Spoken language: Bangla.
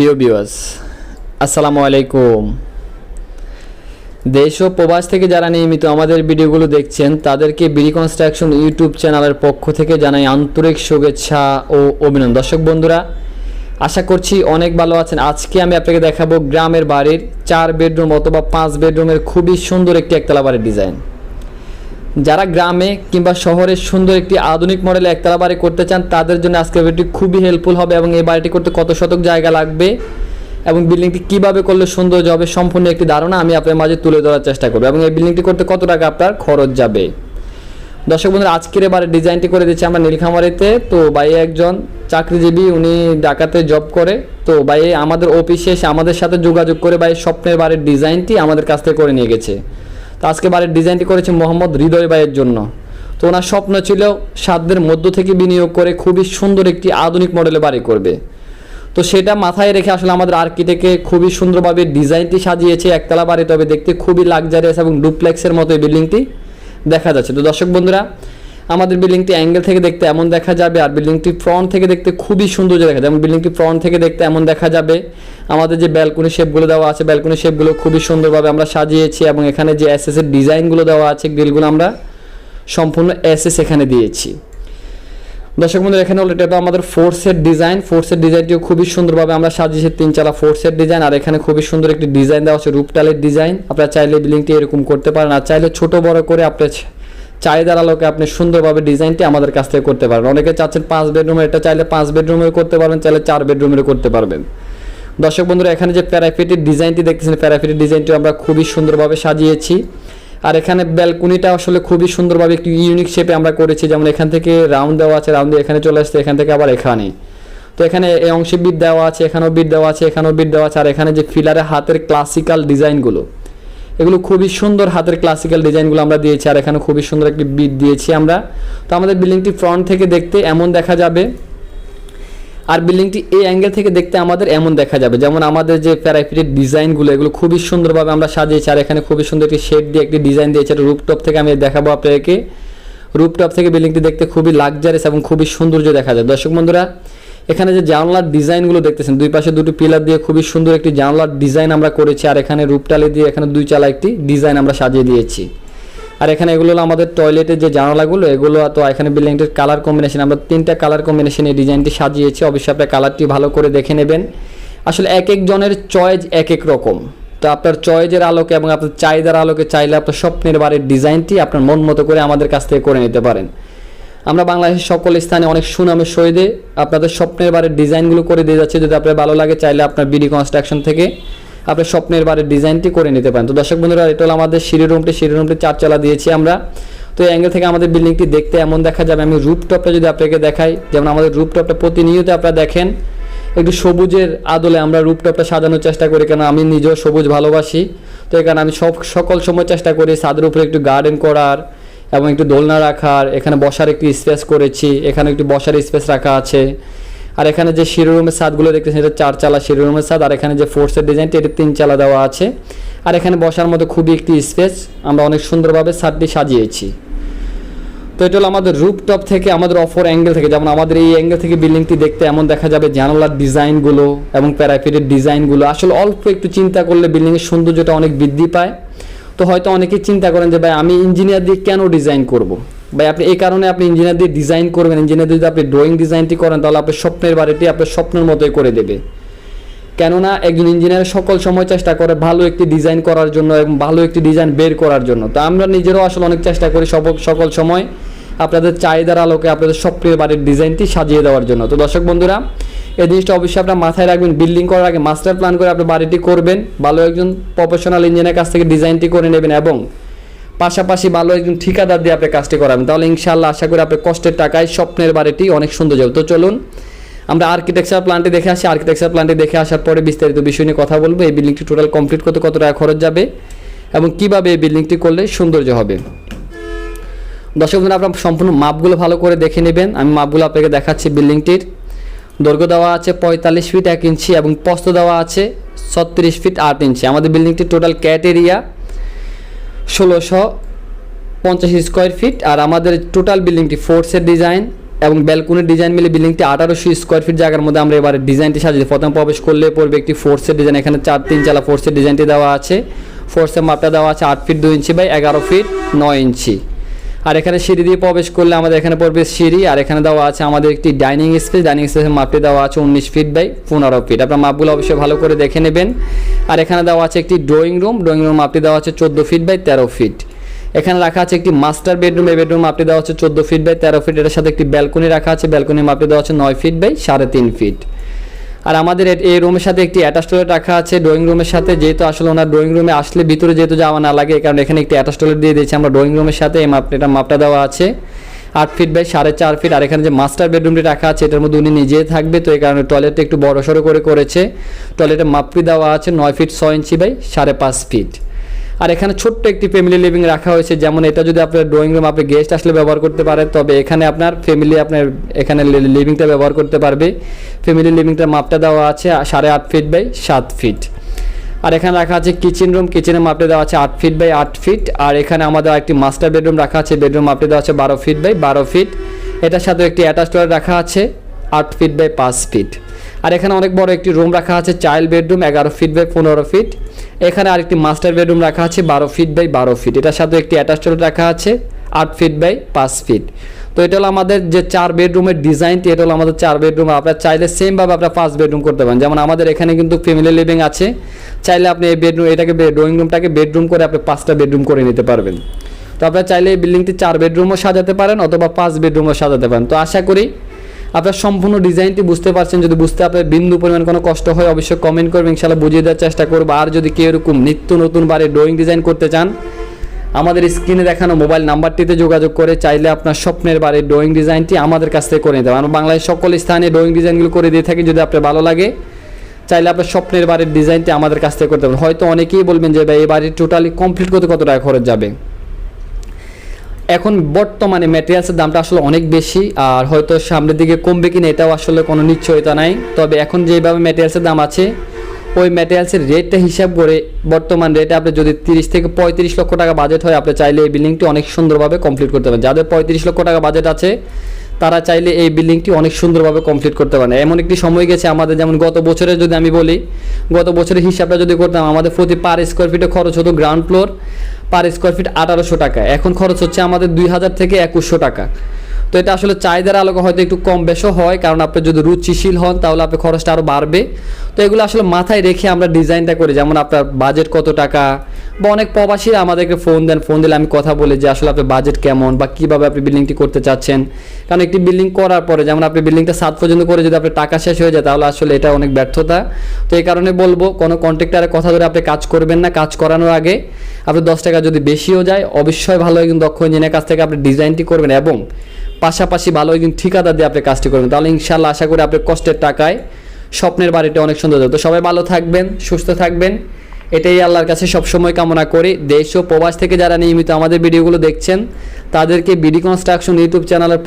প্রিয় বিওয়াস আসসালামু আলাইকুম। দেশ ও প্রবাস থেকে যারা নিয়মিত আমাদের ভিডিওগুলো দেখছেন, তাদেরকে বিডি কনস্ট্রাকশন ইউটিউব চ্যানেলের পক্ষ থেকে জানাই আন্তরিক শুভেচ্ছা ও অভিনন্দন। দর্শক বন্ধুরা, আশা করছি অনেক ভালো আছেন। আজকে আমি আপনাকে দেখাবো গ্রামের বাড়ির চার বেডরুম অথবা পাঁচ বেডরুমের খুবই সুন্দর একটি একতলা বাড়ির ডিজাইন যারা গ্রামে কিংবা শহরে সুন্দর একটি আধুনিক মডেলে একতলা বাড়ি করতে চান, তাদের জন্য আজকের ভিডিওটি খুবই হেল্পফুল হবে এবং এই বাড়িটি করতে কত শতক জায়গা লাগবে এবং বিল্ডিংটি কীভাবে করলে সৌন্দর্য হবে সম্পূর্ণ একটি ধারণা আমি আপনার মাঝে তুলে ধরার চেষ্টা করব এবং এই বিল্ডিংটি করতে কত টাকা আপনার খরচ যাবে? দর্শক বন্ধুরা, আজকের এবারে ডিজাইনটি করে দিচ্ছি আমরা নীলখামারিতে তো ভাই একজন চাকরিজীবী, উনি ঢাকাতে জব করে। তো ভাই আমাদের অফিসে এসে আমাদের সাথে যোগাযোগ করে ভাই স্বপ্নের বাড়ির ডিজাইনটি আমাদের কাছ থেকে করে নিয়ে গেছে। তো আজকে বাড়ির ডিজাইনটি করেছে মোহাম্মদ হৃদয় ভাইয়ের জন্য। তো ওনার স্বপ্ন ছিল সাধ্যের মধ্য থেকে বিনিয়োগ করে খুবই সুন্দর একটি আধুনিক মডেলে বাড়ি করবে। তো সেটা মাথায় রেখে আসলে আমাদের আর্কিটেকে খুবই সুন্দরভাবে ডিজাইনটি সাজিয়েছে, একতলা বাড়ি, তবে দেখতে খুবই লাক্সারিয়াস এবং ডুপ্লেক্সের মতো এই বিল্ডিংটি দেখা যাচ্ছে। তো দর্শক বন্ধুরা আমাদের বিল্ডিংটি অ্যাঙ্গেল থেকে দেখতে এমন দেখা যাবে, আর বিল্ডিংটি ফ্রন্ট থেকে দেখতে খুবই সুন্দর দেখা যাবে। বিল্ডিংটি ফ্রন্ট থেকে দেখতে এমন দেখা যাবে, আমাদের যে ব্যালকনি শেপগুলো দেওয়া আছে, ব্যালকনি শেপগুলো খুবই সুন্দরভাবে আমরা সাজিয়েছি এবং এখানে যে এস এর ডিজাইনগুলো দেওয়া আছে, গ্রিলগুলো আমরা সম্পূর্ণ এস এস এখানে দিয়েছি। দর্শক বন্ধু এখানে অলরেডি এটা আমাদের ফোর্সের ডিজাইন ফোর্সের ডিজাইনটিও খুবই সুন্দরভাবে আমরা সাজিয়েছি, তিন চালা ফোর্সের ডিজাইন আর এখানে খুবই সুন্দর একটি ডিজাইন দেওয়া আছে রূপটালের ডিজাইন আপনারা চাইলে বিল্ডিংটি এরকম করতে পারেন, আর চাইলে ছোট বড় করে আপনার চাহিদার আলোকে আপনি সুন্দরভাবে ডিজাইনটি আমাদের কাছ থেকে করতে পারবেন অনেকে চাচ্ছেন পাঁচ বেডরুমের এটা চাইলে পাঁচ বেডরুমের করতে পারবেন, চাইলে চার বেডরুমের করতে পারবেন। দর্শক বন্ধুরা, এখানে যে প্যারাফিটের ডিজাইনটি দেখতেছেন, প্যারাফিটের ডিজাইনটি আমরা খুবই সুন্দরভাবে সাজিয়েছি। আর এখানে ব্যালকনিটা আসলে খুবই সুন্দরভাবে একটি ইউনিক শেপে আমরা করেছি। যেমন এখান থেকে রাউন্ড দেওয়া আছে রাউন্ড দিয়ে এখানে চলে আসছে, এখান থেকে আবার এখানে। তো এখানে এই অংশে বিট দেওয়া আছে, এখানেও বিট দেওয়া আছে, এখানেও বিট দেওয়া আছে। আর এখানে যে ফিলারে হাতের ক্লাসিক্যাল ডিজাইনগুলো এগুলো খুবই সুন্দর হাতের ক্লাসিক্যাল ডিজাইনগুলো আমরা দিয়েছি, আর এখানে খুবই সুন্দর একটি বিট দিয়েছি আমরা। তো আমাদের বিল্ডিংটি ফ্রন্ট থেকে দেখতে এমন দেখা যাবে, আর বিল্ডিংটি এই অ্যাঙ্গেল থেকে দেখতে আমাদের এমন দেখা যাবে। যেমন আমাদের যে প্যারাফিটের ডিজাইনগুলো এগুলো খুবই সুন্দরভাবে আমরা সাজিয়েছি, আর এখানে খুবই সুন্দর একটি শেড দিয়ে একটি ডিজাইন দিয়েছি আর রুপটপ থেকে আমি দেখাবো আপনাদেরকে। রুপটপ থেকে বিল্ডিংটি দেখতে খুবই লাক্সারিয়াস এবং খুবই সৌন্দর্য দেখা যায়। দর্শক বন্ধুরা এখানে যে জানলার ডিজাইনগুলো দেখতেছেন, দুই পাশে দুটো পিলার দিয়ে খুবই সুন্দর একটি জানলার ডিজাইন আমরা করেছি, আর এখানে রূপটালে দিয়ে এখানে দুই চালা একটি ডিজাইন আমরা সাজিয়ে দিয়েছি। আর এখানে এগুলো হলো আমাদের টয়লেটের যে জানালাগুলো, এগুলো তো এখানে বিল্ডিংটির কালার কম্বিনেশন আমরা তিনটা কালার কম্বিনেশনে ডিজাইনটি সাজিয়েছি। অবশ্যই আপনার কালারটি ভালো করে দেখে নেবেন। আসলে এক একজনের চয়েস এক এক রকম। তো আপনার চয়েজের আলোকে এবং আপনার চাহিদার আলোকে চাইলে আপনার স্বপ্নের বাড়ির ডিজাইনটি আপনার মন মতো করে আমাদের কাছ থেকে করে নিতে পারেন। আমরা বাংলাদেশের সকল স্থানে অনেক সুনামের সহিতে আপনাদের স্বপ্নের বাড়ির ডিজাইনগুলো করে দিয়ে যাচ্ছে। যদি আপনার ভালো লাগে, চাইলে আপনার বিডি কনস্ট্রাকশন থেকে আপনার স্বপ্নের বাড়ির ডিজাইনটি করে নিতে পারেন। তো দর্শক বন্ধুরা, এটা হলো আমাদের সিঁড়ি রুমটি। সিঁড়ি রুমটি চারচালা দিয়েছি আমরা। তো এই অ্যাঙ্গেল থেকে আমাদের বিল্ডিংটি দেখতে এমন দেখা যাবে। আমি রুপটপটা যদি আপনাকে দেখাই, যেমন আমাদের রুপটপটা প্রতিনিয়ত আপনারা দেখেন, একটু সবুজের আদলে আমরা রুপটপটা সাজানোর চেষ্টা করি কেন আমি নিজেও সবুজ ভালোবাসি। তো এখানে আমি সব, সকল সময় চেষ্টা করি, ছাদের উপরে একটু গার্ডেন করার এবং একটু দোলনা রাখার, এখানে বসার একটু স্পেস করেছি, এখানে একটু বসার স্পেস রাখা আছে। আর এখানে যে শিরোরুমের ছাদগুলো দেখতেছেন, এটা চার চালা শিরোরুমের ছাদ আর এখানে যে ফোর্সের ডিজাইনটি এটা তিন চালা দেওয়া আছে। আর এখানে বসার মতো খুবই একটি স্পেস আমরা অনেক সুন্দরভাবে ছাদটি সাজিয়েছি। তো এটা হলো আমাদের রুপটপ থেকে, আমাদের অফর অ্যাঙ্গেল থেকে, যেমন আমাদের এই অ্যাঙ্গেল থেকে বিল্ডিংটি দেখতে এমন দেখা যাবে, জানালার ডিজাইনগুলো এবং প্যারাফিটের ডিজাইনগুলো আসলে অল্প একটু চিন্তা করলে বিল্ডিংয়ের সৌন্দর্যটা অনেক বৃদ্ধি পায়। তো হয়তো অনেকেই চিন্তা করেন যে, ভাই, আমি ইঞ্জিনিয়ার দিয়ে কেন ডিজাইন করব। ভাই, আপনি এই কারণে আপনি ইঞ্জিনিয়ার দিয়ে ডিজাইন করবেন। ইঞ্জিনিয়ার যদি আপনি ড্রয়িং ডিজাইনটি করেন, তাহলে আপনার স্বপ্নের বাড়িটি আপনার স্বপ্নের মতোই করে দেবে। কেননা, একজন ইঞ্জিনিয়ার সকল সময় চেষ্টা করে ভালো একটি ডিজাইন করার জন্য এবং ভালো একটি ডিজাইন বের করার জন্য। তো আমরা নিজেরাও আসলে অনেক চেষ্টা করি সব, সকল সময় আপনাদের চাহিদার আলোকে আপনাদের স্বপ্নের বাড়ির ডিজাইনটি সাজিয়ে দেওয়ার জন্য। তো দর্শক বন্ধুরা এই জিনিসটা অবশ্যই আপনার মাথায় রাখবেন বিল্ডিং করার আগে মাস্টার প্ল্যান করে আপনি বাড়িটি করবেন, ভালো একজন প্রফেশনাল ইঞ্জিনিয়ার কাছ থেকে ডিজাইনটি করে নেবেন এবং পাশাপাশি ভালো একজন ঠিকাদার দিয়ে আপনি কাজটি করাবেন। তাহলে ইনশাল্লাহ আশা করি আপনার কষ্টের টাকায় স্বপ্নের বাড়িটি অনেক সুন্দর যাবে। তো চলুন, আমরা আর্কিটেকচার প্ল্যানটি দেখে আসি। আর্কিটেকচার প্ল্যানটি দেখে আসার পরে বিস্তারিত বিষয় নিয়ে কথা বলব। এই বিল্ডিংটি টোটাল কমপ্লিট করতে কত টাকা খরচ যাবে এবং কীভাবে এই বিল্ডিংটি করলে সৌন্দর্য হবে? দর্শক আপনার সম্পূর্ণ মাপগুলো ভালো করে দেখে নেবেন। আমি মাপগুলো আপনাকে দেখাচ্ছি বিল্ডিংটির দৈর্ঘ্য দেওয়া আছে পঁয়তাল্লিশ ফিট এক ইঞ্চি এবং পস্ত দেওয়া আছে ছত্রিশ ফিট আট ইঞ্চি। আমাদের বিল্ডিংটি টোটাল ক্যাট এরিয়া ষোলোশো পঞ্চাশ স্কোয়ার ফিট আর আমাদের টোটাল বিল্ডিংটি ফোর্সের ডিজাইন এবং ব্যালকনির ডিজাইন মিলে বিল্ডিংটি আঠারোশো স্কোয়ার ফিট জায়গার মধ্যে আমরা এবারে ডিজাইনটি সাজিয়ে প্রথম প্রবেশ করলে পড়বে একটি ফোর্সের ডিজাইন এখানে চার তিন চালা ফোর্সের ডিজাইনটি দেওয়া আছে। ফোর্সের মাপটা দেওয়া আছে আট ফিট দুই ইঞ্চি বাই এগারো ফিট নয় ইঞ্চি। আর এখানে সিঁড়ি দিয়ে প্রবেশ করলে আমাদের এখানে পড়বে সিঁড়ি, আর এখানে দেওয়া আছে আমাদের একটি ডাইনিং স্পেস ডাইনিং স্পেসের মাপটি দেওয়া আছে উনিশ ফিট বাই পনেরো ফিট আপনার মাপগুলো অবশ্যই ভালো করে দেখে নেবেন। আর এখানে দেওয়া আছে একটি ড্রয়িং রুম ড্রয়িং রুম মাপটি দেওয়া আছে চোদ্দ ফিট বাই তেরো ফিট এখানে রাখা আছে একটি মাস্টার বেডরুম এই বেডরুম মাপটি দেওয়া হচ্ছে চোদ্দ ফিট বাই তেরো ফিট এটার সাথে একটি ব্যালকনি রাখা আছে ব্যালকনি মাপটি দেওয়া হচ্ছে নয় ফিট বাই সাড়ে তিন ফিট আর আমাদের এই রুমের সাথে একটি অ্যাটাচ টয়লেট রাখা আছে ড্রয়িং রুমের সাথে, যেহেতু আসলে ওনার ড্রয়িং রুমে আসলে ভিতরে যেহেতু যাওয়া না লাগে কারণ এখানে একটি অ্যাটাচ টয়লেট দিয়ে দিয়েছি। আমরা ড্রয়িং রুমের সাথে এই মাপ এটা মাপটা দেওয়া আছে। আট ফিট বাই সাড়ে চার ফিট আর এখানে যে মাস্টার বেডরুমটি রাখা আছে, এটার মধ্যে উনি নিজে থাকবে। তো এই কারণে টয়লেটটা একটু বড় সড়ো করে করেছে। টয়লেটের মাপটি দেওয়া আছে, নয় ফিট ছয় ইঞ্চি বাই সাড়ে পাঁচ ফিট আর এখানে ছোট্ট একটি ফ্যামিলি লিভিং রাখা হয়েছে, যেমন এটা যদি আপনার ড্রয়িং রুম আপনি গেস্ট আসলে ব্যবহার করতে পারেন, তবে এখানে আপনার ফ্যামিলি আপনার এখানে লিভিংটা ব্যবহার করতে পারবে। ফ্যামিলি লিভিংটার মাপটা দেওয়া আছে সাড়ে আট ফিট বাই সাত ফিট আর এখানে রাখা আছে কিচেন রুম কিচেনের মাপটা দেওয়া আছে আট ফিট বাই আট ফিট আর এখানে আমাদের একটি মাস্টার বেডরুম রাখা আছে বেডরুম মাপটা দেওয়া আছে বারো ফিট বাই বারো ফিট এটার সাথে একটি অ্যাটাচ টয়লেট রাখা আছে, আট ফিট বাই পাঁচ ফিট আর এখানে অনেক বড় একটি রুম রাখা আছে চাইল্ড বেডরুম এগারো ফিট বাই পনেরো ফিট এখানে আরেকটি মাস্টার বেডরুম রাখা আছে, বারো ফিট বাই বারো ফিট এটার সাথে একটি অ্যাটাচ টয়লেট রাখা আছে, আট ফিট বাই পাঁচ ফিট তো এটা হলো আমাদের যে চার বেডরুমের ডিজাইনটি এটা হলো আমাদের চার বেডরুম আপনার চাইলে সেমভাবে আপনার পাঁচ বেডরুম করতে পারেন। যেমন আমাদের এখানে কিন্তু ফ্যামিলি লিভিং আছে। চাইলে আপনি এই বেডরুম এটাকে ড্রয়িং রুমটাকে বেডরুম করে আপনি পাঁচটা বেডরুম করে নিতে পারবেন। তো আপনারা চাইলে এই বিল্ডিংটি চার বেডরুমও সাজাতে পারেন অথবা পাঁচ বেডরুমও সাজাতে পারেন। তো আশা করি আপনার সম্পূর্ণ ডিজাইনটি বুঝতে পারছেন, যদি বুঝতে আপনার বিন্দু পরিমাণ কোনো কষ্ট হয়, অবশ্যই কমেন্ট করবেন ইনশাল্লাহ বুঝিয়ে দেওয়ার চেষ্টা করব। আর যদি কেউ এরকম নিত্য নতুন বারে ড্রয়িং ডিজাইন করতে চান, আমাদের স্ক্রিনে দেখানো মোবাইল নাম্বারটিতে যোগাযোগ করে চাইলে আপনার স্বপ্নের বাড়ির ড্রয়িং ডিজাইনটি আমাদের কাছ থেকে করে নিতে আমরা বাংলাদেশ সকল স্থানে ড্রয়িং ডিজাইনগুলো করে দিয়ে থাকি, যদি আপনার ভালো লাগে, চাইলে আপনার স্বপ্নের বাড়ির ডিজাইনটি আমাদের কাছ থেকে করতে পারেন। হয়তো অনেকেই বলবেন যে, ভাই, এই বাড়ির টোটালি কমপ্লিট করতে কত টাকা খরচ যাবে? এখন বর্তমানে ম্যাটেরিয়ালসের দামটা আসলে অনেক বেশি, আর হয়তো সামনের দিকে কমবে কিনা এটাও আসলে কোনো নিশ্চয়তা নাই। তবে এখন যেভাবে ম্যাটেরিয়ালসের দাম আছে, ওই ম্যাটেরিয়ালসের রেটটা হিসাব করে বর্তমান রেটে আপনি যদি তিরিশ থেকে পঁয়ত্রিশ লক্ষ টাকা বাজেট হয়, আপনি চাইলে এই বিল্ডিংটি অনেক সুন্দরভাবে কমপ্লিট করতে পারেন যাদের পঁয়ত্রিশ লক্ষ টাকা বাজেট আছে তারা চাইলে এই বিল্ডিংটি অনেক সুন্দরভাবে কমপ্লিট করতে পারে। এমন একটি সময় গেছে আমাদের, যেমন গত বছরে যদি আমি বলি, গত বছরের হিসাবটা যদি করতাম, আমাদের প্রতি পার স্কোয়ার ফিটে খরচ হতো ground floor per square feet আঠারোশো টাকা। এখন খরচ হচ্ছে আমাদের দুই হাজার থেকে একুশশো টাকা। তো এটা আসলে চাহিদার আলোকে হয়তো একটু কম বেশও হয়, কারণ আপনি যদি রুচিশীল হন তাহলে আপনার খরচটা আরও বাড়বে। তো এগুলো আসলে মাথায় রেখে আমরা ডিজাইনটা করি, যেমন আপনার বাজেট কত টাকা? বা অনেক প্রবাসীরা আমাদেরকে ফোন দেন ফোন দিলে আমি কথা বলি যে আসলে আপনার বাজেট কেমন বা কীভাবে আপনি বিল্ডিংটি করতে চাচ্ছেন। কারণ একটি বিল্ডিং করার পরে, যেমন আপনি বিল্ডিংটা সাত পর্যন্ত করে যদি আপনার টাকা শেষ হয়ে যায়, তাহলে আসলে এটা অনেক ব্যর্থতা। তো এই কারণে বলব, কোনো কন্ট্রাক্টারের কথা ধরে আপনি কাজ করবেন না, কাজ করানোর আগে আপনি দশ টাকা যদি বেশিও যায়, অবশ্যই ভালো একজন দক্ষ ইঞ্জিনিয়ার কাছ থেকে আপনি ডিজাইনটি করবেন এবং পাশাপাশি ভালো একজন ঠিকাদার দিয়ে আপনি কাজটি করবেন। তাহলে ইনশাল্লাহ আশা করি আপনি কষ্টের টাকায় স্বপ্নের বাড়িটা অনেক সুন্দর তো সবাই ভালো থাকবেন, সুস্থ থাকবেন। এটাই আল্লাহর কাছে সবসময় কামনা করি। দেশ ও প্রবাস থেকে যারা নিয়মিত আমাদের ভিডিওগুলো দেখছেন, তাদেরকে বিডি কনস্ট্রাকশন ইউটিউব চ্যানেলের